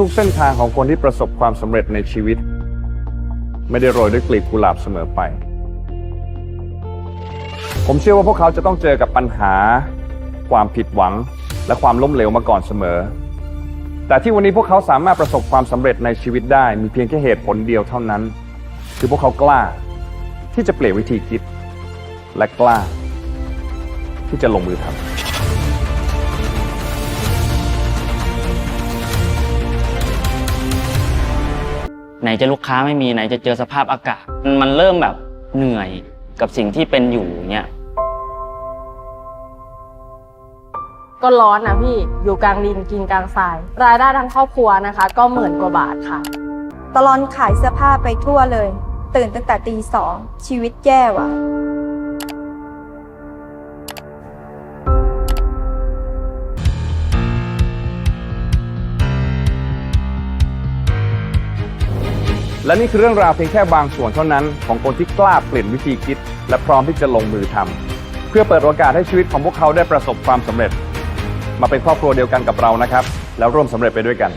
ทุกๆเส้นทางของคนที่ประสบความสำเร็จในชีวิต ไม่ได้โรยด้วยกลีบกุหลาบเสมอไป ผมเชื่อว่าพวกเขาจะต้องเจอกับปัญหา ความผิดหวัง และความล้มเหลวมาก่อนเสมอ แต่ที่วันนี้พวกเขาสามารถประสบความสำเร็จในชีวิตได้มีเพียงแค่เหตุผลเดียวเท่านั้น คือพวกเขากล้า ที่จะเปลี่ยนวิธีคิด และกล้า ที่จะลงมือทำ ไหนจะลูกค้าไม่มีไหนจะเจอสภาพอากาศมันมันเริ่มแบบเหนื่อยกับสิ่งที่เป็นอยู่เนี่ยก็ร้อนนะพี่อยู่กลางดินกินกลางทราย รายได้ทั้งครอบครัวนะคะ ก็หมื่นกว่าบาทค่ะ ตลอนขายเสื้อผ้าไปทั่วเลย ตื่นตั้งแต่ตีสองชีวิตแย่ว่ะ และนี่คือเรื่องราวเพียงแค่บางส่วนเท่านั้นของคนที่กล้าเปลี่ยนวิธีคิด และพร้อมที่จะลงมือทำเพื่อเปิดโอกาสให้ชีวิตของพวกเขาได้ประสบความสำเร็จ มาเป็นครอบครัวเดียวกันกับเรานะครับ แล้วร่วมสำเร็จไปด้วยกัน